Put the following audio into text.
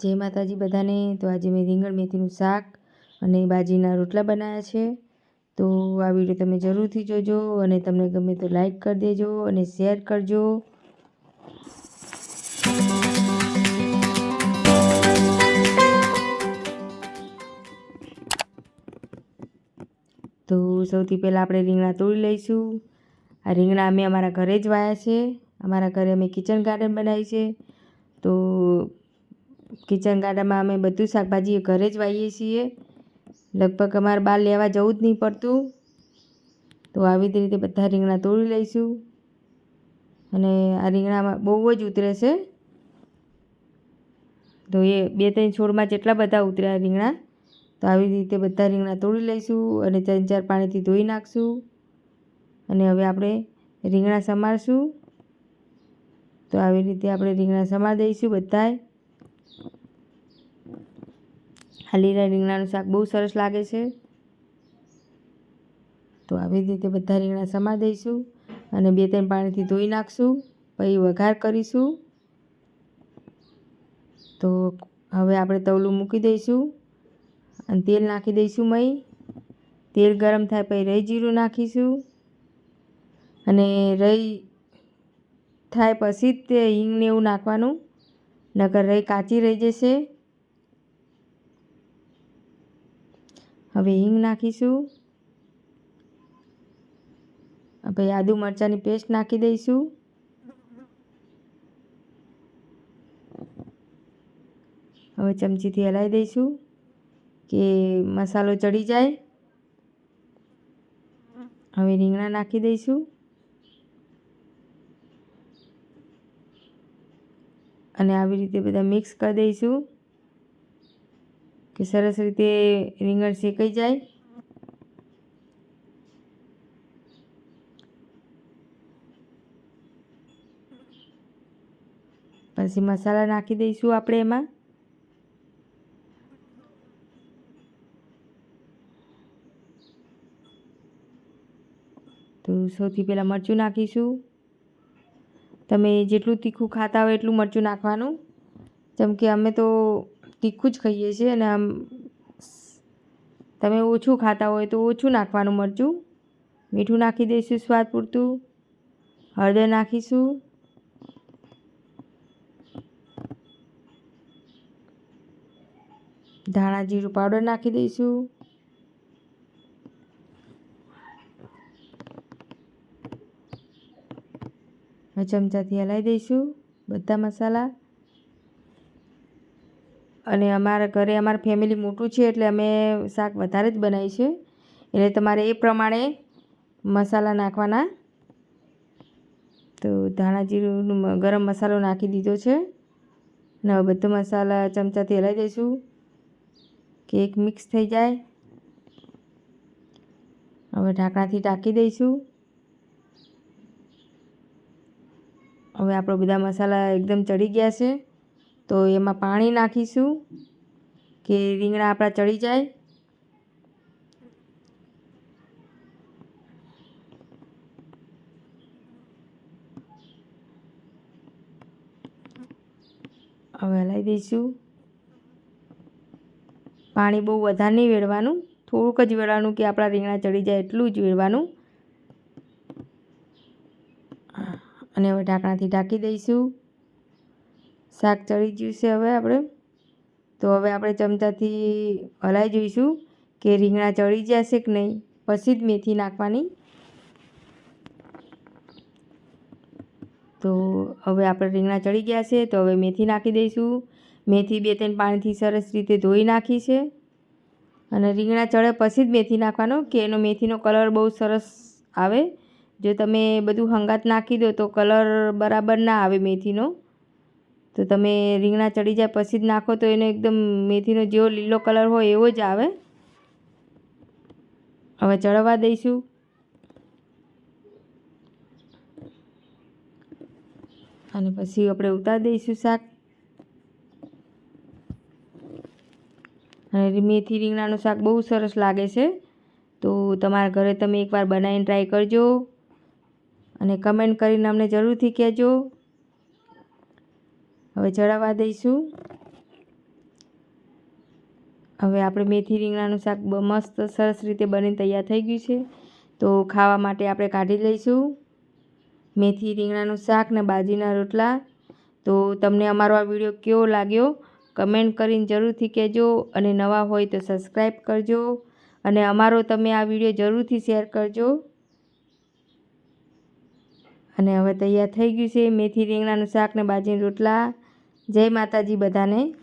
જય માતાજી બધાને, તો આજે મેં રીંગણ મેથીનું શાક અને બાજીના રોટલા બનાવ્યા છે. તો આ વીડિયો તમે જરૂરથી જોજો અને તમને ગમે તો લાઈક કરી દેજો અને શેર કરજો. તો સૌથી પહેલાં આપણે રીંગણા તોડી લઈશું. આ રીંગણા અમે અમારા ઘરે જ વાયા છે. અમારા ઘરે અમે કિચન ગાર્ડન બનાવી છે. તો કિચન ગાર્ડનમાં અમે બધું શાકભાજી ઘરે જ વાવીએ છીએ. લગભગ અમારે બહાર લેવા જવું જ નહીં પડતું. તો આવી જ રીતે બધા રીંગણા તોડી લઈશું. અને આ રીંગણામાં બહુ જ ઉતરે છે. તો એ બે ત્રણ છોડમાં જેટલા બધા ઉતર્યા રીંગણા, તો આવી રીતે બધા રીંગણા તોડી લઈશું અને ત્રણ ચાર પાણીથી ધોઈ નાખશું. અને હવે આપણે રીંગણા સમારશું. તો આવી રીતે આપણે રીંગણા સમાર દઈશું બધાય. લીલા રીંગણાનું શાક બહુ સરસ લાગે છે. તો આવી રીતે બધા રીંગણા સમા દઈશું અને બે ત્રણ પાણીથી ધોઈ નાખશું, પછી વઘાર કરીશું. તો હવે આપણે તવલું મૂકી દઈશું અને તેલ નાખી દઈશું મય તેલ ગરમ થાય પછી રહી જીરું નાખીશું. અને રહી થાય પછી તે હિંગને એવું નાખવાનું, નકર રહી કાચી રહી જશે. હવે હિંગ નાખીશું. હવે આદુ મરચાંની પેસ્ટ નાખી દઈશું. હવે ચમચીથી હલાવી દઈશું કે મસાલો ચડી જાય. હવે રીંગણા નાખી દઈશું. અને આવી રીતે બધા મિક્સ કરી દઈશું. કે સરસ રીતે રીંગણ શેકાઈ જાય. પછી મસાલા નાખી દઈશું આપણે એમાં. તો સૌથી પહેલાં મરચું નાખીશું. તમે જેટલું તીખું ખાતા હોય એટલું મરચું નાખવાનું. જેમ કે અમે તો તીખું જ ખાઈએ છીએ અને આમ તમે ઓછું ખાતા હોય તો ઓછું નાખવાનું મરચું, મીઠું નાખી દઈશું સ્વાદ પૂરતું, હળદર નાખીશું. ધાણા જીરું પાવડર નાખી દઈશું. ચમચાથી હલાવી દઈશું, બધા મસાલા. અને અમારા ઘરે અમારા ફેમિલી મોટું છે એટલે અમે શાક વધારે જ બનાવીએ છીએ. એટલે તમારે એ પ્રમાણે મસાલા નાખવાના. તો ધાણા જીરું ગરમ મસાલો નાખી દીધો છે. અને હવે બધો મસાલા ચમચાથી હલાવી દઈશું. કેક મિક્સ થઈ જાય. હવે ઢાંકણાથી ઢાંકી દઈશું. હવે આપણો બધા મસાલા એકદમ ચડી ગયા છે. તો એમાં પાણી નાખીશું કે રીંગણા આપણા ચડી જાય. હવે હલાવી દઈશું. પાણી બહુ વધારે નહીં વેળવાનું થોડુંક જ વેળવાનું કે આપણા રીંગણા ચડી જાય એટલું જ વેળવાનું અને હવે ઢાંકણાથી ઢાંકી દઈશું. શાક ચડી ગયું છે હવે આપણે. તો હવે આપણે ચમચાથી હલાવી જોઈશું કે રીંગણા ચડી જશે કે નહીં. પછી જ મેથી નાખવાની. તો હવે આપણે રીંગણા ચડી ગયા છે, તો હવે મેથી નાખી દઈશું. મેથી બે ત્રણ પાણીથી સરસ રીતે ધોઈ નાખી છે. અને રીંગણા ચડે પછી જ મેથી નાખવાનો, કે એનો મેથીનો કલર બહુ સરસ આવે. જો તમે બધું હંગાત નાખી દો તો કલર બરાબર ના આવે મેથીનો. તો તમે રીંગણા ચડી જાય પછી જ નાખો તો એનો એકદમ મેથીનો જેવો લીલો કલર હોય એવો જ આવે. હવે ચડવા દઈશું. અને પછી આપણે ઉતારી દઈશું શાક. અને મેથી રીંગણાનું શાક બહુ સરસ લાગે છે. તો તમારા ઘરે તમે એકવાર બનાવીને ટ્રાય કરજો. અને કમેન્ટ કરીને અમને જરૂરથી કહેજો. હવે ચડાવવા દઈશું. હવે આપણે મેથી રીંગણાનું શાક મસ્ત સરસ રીતે બનીને તૈયાર થઈ ગયું છે. તો ખાવા માટે આપણે કાઢી લઈશું. મેથી રીંગણાનું શાક ને બાજીના રોટલા. તો તમને અમારો આ વીડિયો કેવો લાગ્યો? કમેન્ટ કરીને જરૂરથી કહેજો અને નવા હોય તો સબસ્ક્રાઈબ કરજો. અને અમારો તમે આ વીડિયો જરૂરથી શેર કરજો. અને હવે તૈયાર થઈ ગયું છે મેથી રીંગણાનું શાક ને બાજીના રોટલા. જય માતાજી બધાને.